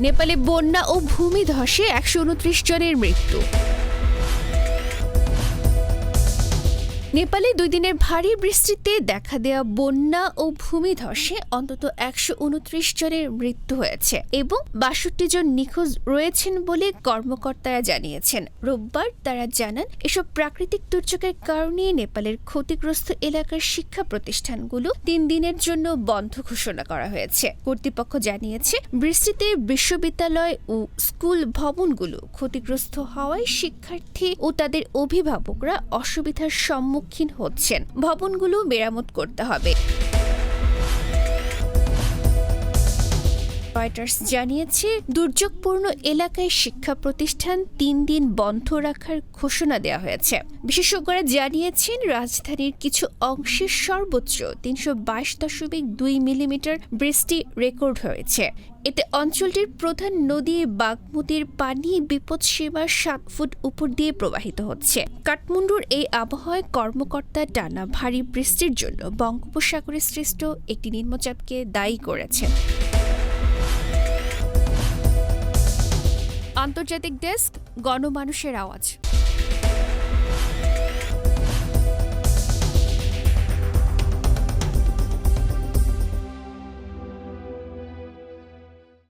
নেপালে বন্যা ও ভূমিধসে একশো উনত্রিশ জনের মৃত্যু। নেপালে দুই দিনের ভারী বৃষ্টিতে দেখা দেয়া বন্যা ও ভূমিধসে অন্তত একশো উনত্রিশ জনের মৃত্যু হয়েছে এবং বাষট্টি জন নিখোঁজ রয়েছেন বলে কর্মকর্তারা জানিয়েছেন। রোববার তারা জানান, এসব প্রাকৃতিক দুর্যোগের কারণে নেপালের ক্ষতিগ্রস্ত এলাকার শিক্ষা প্রতিষ্ঠানগুলো তিন দিনের জন্য বন্ধ ঘোষণা করা হয়েছে। কর্তৃপক্ষ জানিয়েছে, বৃষ্টিতে বিশ্ববিদ্যালয় ও স্কুল ভবনগুলো ক্ষতিগ্রস্ত হওয়ায় শিক্ষার্থী ও তাদের অভিভাবকরা অসুবিধার সম্মুখীন হচ্ছেন। ভবনগুলো মেরামত করতে হবে। রয়টার্স জানিয়েছে, দুর্যোগপূর্ণ এলাকায় শিক্ষা প্রতিষ্ঠান তিন দিন বন্ধ রাখার ঘোষণা দেওয়া হয়েছে। বিশেষজ্ঞরা জানিয়েছেন, রাজধানীর কিছু অংশে সর্বোচ্চ তিনশো বাইশ দশমিক দুই মিলিমিটার বৃষ্টি রেকর্ড হয়েছে। এতে অঞ্চলটির প্রধান নদী বাগমতির পানি বিপদসীমার সাত ফুট উপর দিয়ে প্রবাহিত হচ্ছে। কাঠমান্ডুর এই আবহাওয়ায় কর্মকর্তা টানা ভারী বৃষ্টির জন্য বঙ্গোপসাগরে সৃষ্ট একটি নিম্নচাপকে দায়ী করেছেন আন্তর্জাতিক ডেস্ক গণমানুষের আওয়াজ।